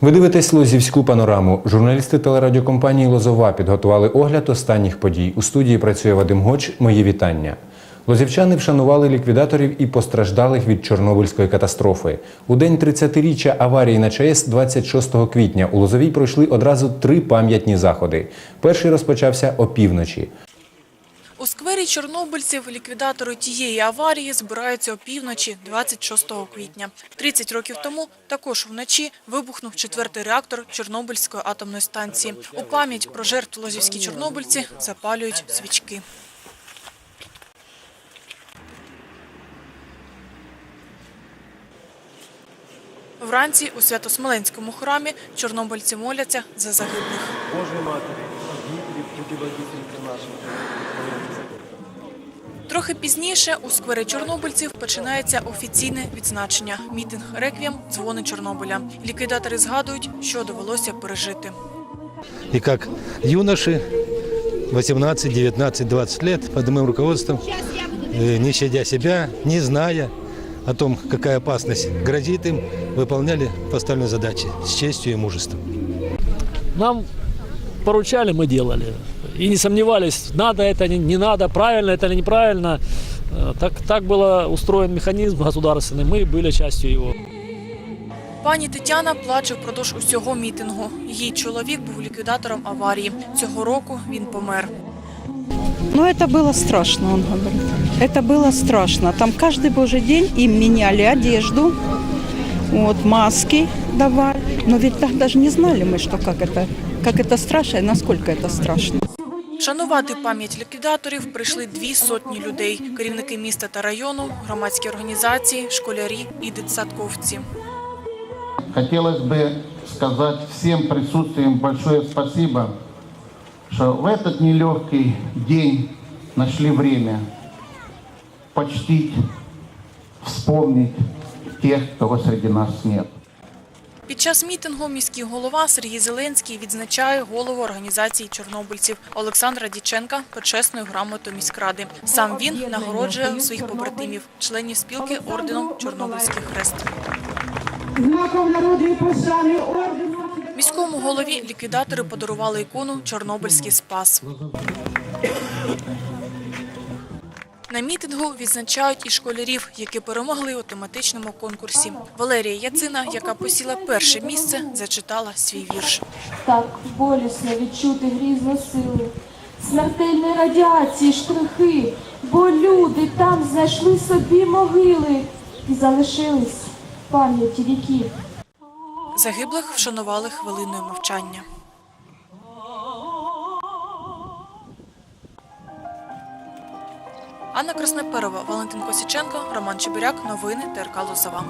Ви дивитесь Лозівську панораму. Журналісти телерадіокомпанії Лозова підготували огляд останніх подій. У студії працює Вадим Гоч. Мої вітання. Лозівчани вшанували ліквідаторів і постраждалих від Чорнобильської катастрофи. У день 30-річчя аварії на ЧАЕС 26 квітня у Лозовій пройшли одразу три пам'ятні заходи. Перший розпочався опівночі. У сквері чорнобильців ліквідатори тієї аварії збираються опівночі 26 квітня. 30 років тому також вночі вибухнув четвертий реактор Чорнобильської атомної станції. У пам'ять про жертв лозівські чорнобильці запалюють свічки. Вранці у Свято-Смоленському храмі чорнобильці моляться за загиблих. Божьей Матери, погибли путеводительницы наших. Трохи пізніше у сквері чорнобильців починається офіційне відзначення. Мітинг реквієм дзвони Чорнобиля. Ліквідатори згадують, що довелося пережити. И как юноши 18, 19, 20 лет под моим руководством, э, не щадя себя, не зная о том, какая опасность грозит им, выполняли поставленные задачи с честью и мужеством. Нам поручали, мы делали. И не сомневались, надо это, не, не надо, правильно это или неправильно. Э, Так, так был устроен механизм государственный, мы были частью его. Пані Тетяна плаче впродовж усього мітингу. Її чоловік був ліквідатором аварії. Цього року він помер. Ну, это было страшно, он говорит. Это было страшно. Там каждый божий день им меняли одежду, вот, маски давали. Но ведь тогда же не знали мы, что как это, как это страшно и насколько это страшно. Шанувати пам'ять ліквідаторів прийшли дві сотні людей: керівники міста та району, громадські організації, школярі і дитсадковці. Хотелось бы сказать всем присутствием большое спасибо, что в этот нелегкий день нашли время почтить, вспомнить тех, кого среди нас нет. Під час мітингу міський голова Сергій Зеленський відзначає голову організації чорнобильців Олександра Діченка почесною грамотою міськради. Сам він нагороджує своїх побратимів, членів спілки орденом Чорнобильський хрест. Міському голові ліквідатори подарували ікону Чорнобильський спас. На мітингу відзначають і школярів, які перемогли у тематичному конкурсі. Валерія Яцина, яка посіла перше місце, зачитала свій вірш. Так болісно відчути грізну силу, смертельної радіації штрихи, бо люди там знайшли собі могили і залишились в пам'яті віків. Загиблих вшанували хвилиною мовчання. Анна Красноперова, Валентин Косіченко, Роман Чебиряк. Новини ТРК Лозова.